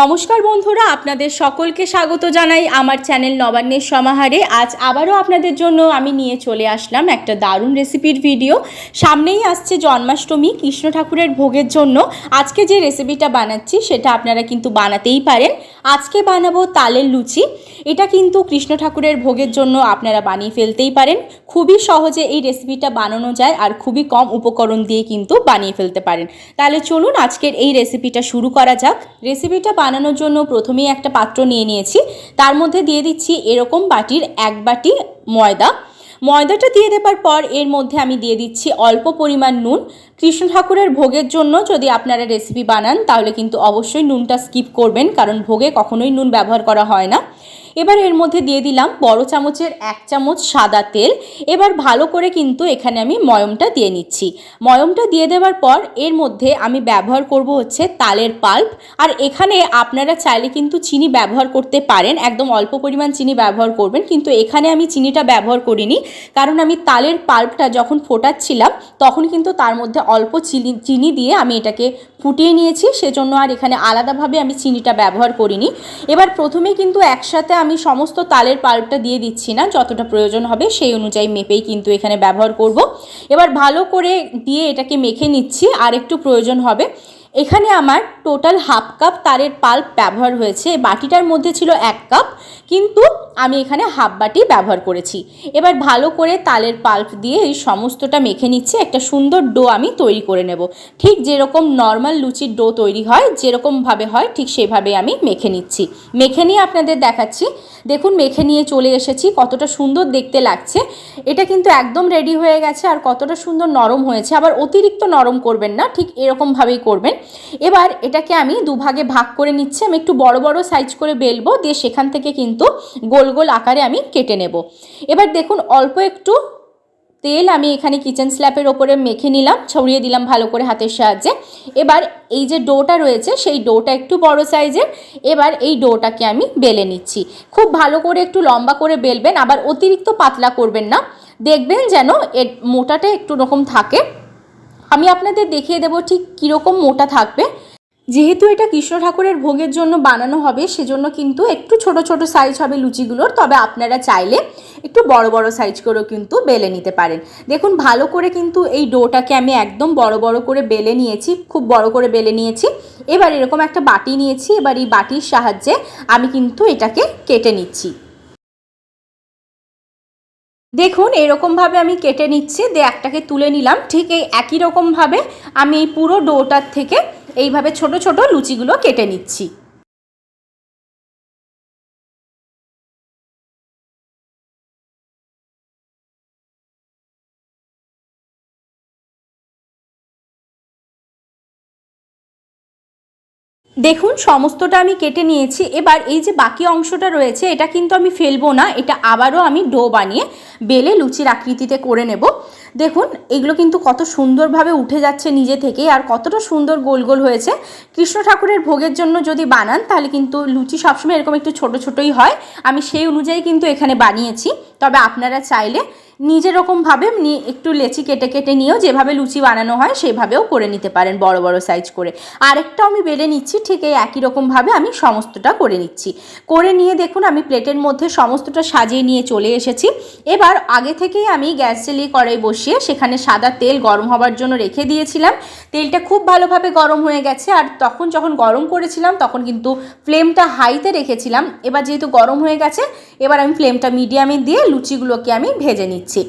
নমস্কার বন্ধুরা, আপনাদের সকলকে স্বাগত জানাই আমার চ্যানেল নবান্নের সমাহারে। আজ আবারও আপনাদের জন্য আমি নিয়ে চলে আসলাম একটা দারুণ রেসিপির ভিডিও। সামনেই আসছে জন্মাষ্টমী, কৃষ্ণ ঠাকুরের ভোগের জন্য। আজকে যে রেসিপিটা বানাচ্ছি, সেটা আপনারা কিন্তু বানাতেই পারেন। আজকে বানাবো তালের লুচি। এটা কিন্তু কৃষ্ণ ঠাকুরের ভোগের জন্য আপনারা বানিয়ে ফেলতেই পারেন। খুবই সহজে এই রেসিপিটা বানানো যায় আর খুবই কম উপকরণ দিয়ে কিন্তু বানিয়ে ফেলতে পারেন। তাহলে চলুন আজকের এই রেসিপিটা শুরু করা যাক। রেসিপিটা বানানোর জন্য প্রথমেই একটা পাত্র নিয়ে নিয়েছি। তার মধ্যে দিয়ে দিচ্ছি এরকম বাটির এক বাটি ময়দা। ময়দাটা দিয়ে দেবার পর এর মধ্যে আমি দিয়ে দিচ্ছি অল্প পরিমাণ নুন। কৃষ্ণ ঠাকুরের ভোগের জন্য যদি আপনারা রেসিপি বানান, তাহলে কিন্তু অবশ্যই নুনটা স্কিপ করবেন, কারণ ভোগে কখনোই নুন ব্যবহার করা হয় না। এবার এর মধ্যে দিয়ে দিলাম বড় চামচের এক চামচ সাদা তেল। এবার ভালো করে কিন্তু এখানে আমি ময়মটা দিয়ে নিচ্ছি। ময়মটা দিয়ে দেওয়ার পর এর মধ্যে আমি ব্যবহার করব হচ্ছে তালের পাল্প। আর এখানে আপনারা চাইলে কিন্তু চিনি ব্যবহার করতে পারেন। একদম অল্প পরিমাণ চিনি ব্যবহার করবেন। কিন্তু এখানে আমি চিনিটা ব্যবহার করিনি। কারণ আমি তালের পাল্পটা যখন ফোটাচ্ছিলাম, তখন কিন্তু তার মধ্যে অল্প চিনি চিনি দিয়ে আমি এটাকে ফুটিয়ে নিয়েছি, সেজন্য আর এখানে আলাদাভাবে আমি চিনিটা ব্যবহার করিনি। এবার প্রথমে কিন্তু একসাথে আমি সমস্ত তালের পাল্পটা দিয়ে দিচ্ছি না, যতটা প্রয়োজন হবে সেই অনুযায়ী মেপেই কিন্তু এখানে ব্যবহার করব। এবার ভালো করে দিয়ে এটাকে মেখে নিচ্ছি, আর একটু প্রয়োজন হবে। এখানে আমার টোটাল হাফ কাপ তারের পাল্প ব্যবহার হয়েছে। বাটিটার মধ্যে ছিল এক কাপ কিন্তু আমি এখানে হাফ বাটি ব্যবহার করেছি। এবার ভালো করে তালের পাল্প দিয়ে এই সমস্তটা মেখে নিচ্ছে, একটা সুন্দর ডো আমি তৈরি করে নেব। ঠিক যেরকম নর্মাল লুচির ডো তৈরি হয় যেরকমভাবে হয়, ঠিক সেভাবে আমি মেখে নিচ্ছি। মেখে নিয়ে আপনাদের দেখাচ্ছি। দেখুন, মেখে নিয়ে চলে এসেছি, কতটা সুন্দর দেখতে লাগছে। এটা কিন্তু একদম রেডি হয়ে গেছে, আর কতটা সুন্দর নরম হয়েছে। আবার অতিরিক্ত নরম করবেন না, ঠিক এরকমভাবেই করবেন। এবার এটাকে আমি দুভাগে ভাগ করে নিচ্ছি, আমি একটু বড় বড় সাইজ করে বেলবো, দিয়ে সেখান থেকে কিন্তু গোল গোল আকারে আমি কেটে নেব। এবার দেখুন, অল্প একটু তেল আমি এখানে কিচেন স্ল্যাপের ওপরে মেখে নিলাম, ছড়িয়ে দিলাম ভালো করে হাতের সাহায্যে। এবার এই যে ডোটা রয়েছে, সেই ডোটা একটু বড় সাইজের এবার এই ডোটাকে আমি বেলে নিচ্ছি। খুব ভালো করে একটু লম্বা করে বেলবেন, আবার অতিরিক্ত পাতলা করবেন না। দেখবেন যেন এর মোটাটা একটু রকম থাকে। আমি আপনাদের দেখিয়ে দেবো ঠিক কীরকম মোটা থাকবে। যেহেতু এটা কৃষ্ণ ঠাকুরের ভোগের জন্য বানানো হবে, সেজন্য কিন্তু একটু ছোট ছোট সাইজ হবে লুচিগুলোর, তবে আপনারা চাইলে একটু বড় বড় সাইজ করেও কিন্তু বেলে নিতে পারেন। দেখুন, ভালো করে কিন্তু এই ডোটাকে আমি একদম বড় বড় করে বেলে নিয়েছি, খুব বড় করে বেলে নিয়েছি। এবার এরকম একটা বাটি নিয়েছি, এবার এই বাটির সাহায্যে আমি কিন্তু এটাকে কেটে নিচ্ছি। দেখুন, এরকমভাবে আমি কেটে নিচ্ছি, দিয়ে একটাকে তুলে নিলাম। ঠিক এই একই রকমভাবে আমি এই পুরো ডোটার থেকে এইভাবে ছোট ছোট লুচিগুলো কেটে নিচ্ছি। দেখুন, সমস্তটা আমি কেটে নিয়েছি। এবার এই যে বাকি অংশটা রয়েছে, এটা কিন্তু আমি ফেলব না, এটা আবারও আমি ডো বানিয়ে বেলে লুচির আকৃতিতে করে নেব। দেখুন, এগুলো কিন্তু কত সুন্দরভাবে উঠে যাচ্ছে নিজে থেকে আর কতটা সুন্দর গোল গোল হয়েছে। কৃষ্ণ ঠাকুরের ভোগের জন্য যদি বানান, তাহলে কিন্তু লুচি সবসময় এরকম একটু ছোট ছোটই হয়। আমি সেই অনুযায়ী কিন্তু এখানে বানিয়েছি। তবে আপনারা চাইলে নিজের রকমভাবে একটু লেচি কেটে কেটে নিয়েও যেভাবে লুচি বানানো হয়, সেভাবেও করে নিতে পারেন বড় বড় সাইজ করে। আরেকটাও আমি বেলে নিচ্ছি, ঠিক এই একই রকমভাবে আমি সমস্তটা করে নিচ্ছি। করে নিয়ে দেখুন, আমি প্লেটের মধ্যে সমস্তটা সাজিয়ে নিয়ে চলে এসেছি। এবার আগে থেকেই আমি গ্যাস জ্বালিয়ে কড়াই বসিয়ে সেখানে সাদা তেল গরম হবার জন্য রেখে দিয়েছিলাম। তেলটা খুব ভালোভাবে গরম হয়ে গেছে আর তখন যখন গরম করেছিলাম তখন কিন্তু ফ্লেমটা হাইতে রেখেছিলাম। এবার যেহেতু গরম হয়ে গেছে, এবার আমি ফ্লেমটা মিডিয়ামে দিয়ে লুচিগুলোকে আমি ভেজে নিচ্ছি।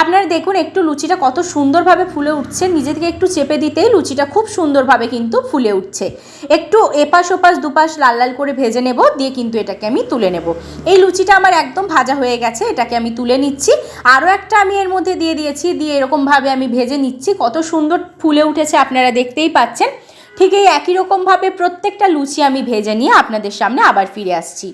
আপনারা দেখুন একটু লুচিটা কত সুন্দরভাবে ফুলে উঠছে। নিজে থেকে একটু চেপে দিতেই লুচিটা খুব সুন্দরভাবে কিন্তু ফুলে উঠছে। একটু এপাশ ওপাশ দুপাশ লাল লাল করে ভেজে নেব, দিয়ে কিন্তু এটাকে আমি তুলে নেব। এই লুচিটা আমার একদম ভাজা হয়ে গেছে, এটাকে আমি তুলে নিচ্ছি। আরও একটা আমি এর মধ্যে দিয়ে দিয়েছি, দিয়ে এরকমভাবে আমি ভেজে নিচ্ছি। কত সুন্দর ফুলে উঠেছে আপনারা দেখতেই পাচ্ছেন। ঠিক এই একই রকমভাবে প্রত্যেকটা লুচি আমি ভেজে নিয়ে আপনাদের সামনে আবার ফিরে আসছি।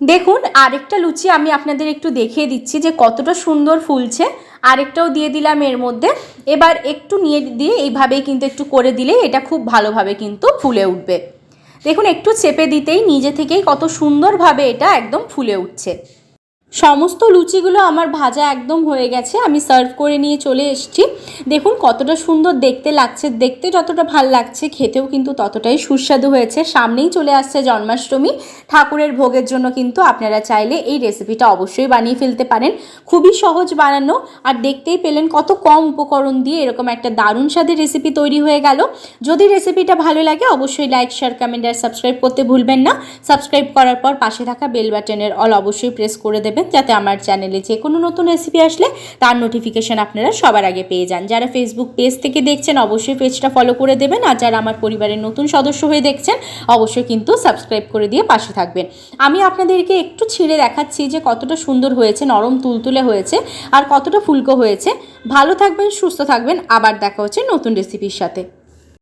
দেখুন, আরেকটা লুচি আমি আপনাদের একটু দেখিয়ে দিচ্ছি যে কতটা সুন্দর ফুলছে। আরেকটাও দিয়ে দিলাম এর মধ্যে। এবার একটু নিয়ে দিয়ে এইভাবেই কিন্তু একটু করে দিলে এটা খুব ভালোভাবে কিন্তু ফুলে উঠবে। দেখুন, একটু চেপে দিতেই নিজে থেকেই কত সুন্দরভাবে এটা একদম ফুলে উঠছে। সমস্ত লুচিগুলো আমার ভাজা একদম হয়ে গেছে, আমি সার্ভ করে নিয়ে চলে এসেছি। দেখুন কতটা সুন্দর দেখতে লাগছে, দেখতে যতটা ভালো লাগছে, খেতেও কিন্তু ততটাই সুস্বাদু হয়েছে। সামনেই চলে আসছে জন্মাষ্টমী, ঠাকুরের ভোগের জন্য কিন্তু আপনারা চাইলে এই রেসিপিটা অবশ্যই বানিয়ে ফেলতে পারেন। খুবই সহজ বানানো আর দেখতেই পেলেন কত কম উপকরণ দিয়ে এরকম একটা দারুণ স্বাদের রেসিপি তৈরি হয়ে গেল। যদি রেসিপিটা ভালো লাগে অবশ্যই লাইক, শেয়ার, কমেন্ট আর সাবস্ক্রাইব করতে ভুলবেন না। সাবস্ক্রাইব করার পর পাশে থাকা বেল বাটনের অল অবশ্যই প্রেস করে দেবেন। যাতে আমার চ্যানেলে যে কোনো নতুন রেসিপি আসলে তার নোটিফিকেশন আপনারা সবার আগে পেয়ে যান। যারা ফেসবুক পেজ থেকে দেখছেন, অবশ্যই পেজটা ফলো করে দেবেন আর যারা আমার পরিবারের নতুন সদস্য হয়ে দেখছেন, অবশ্যই কিন্তু সাবস্ক্রাইব করে দিয়ে পাশে থাকবেন। আমি আপনাদেরকে একটু ছিঁড়ে দেখাচ্ছি যে কতটা সুন্দর হয়েছে, নরম তুলতুলে হয়েছে আর কতটা ফুলকো হয়েছে। ভালো থাকবেন, সুস্থ থাকবেন, আবার দেখা হচ্ছে নতুন রেসিপির সাথে।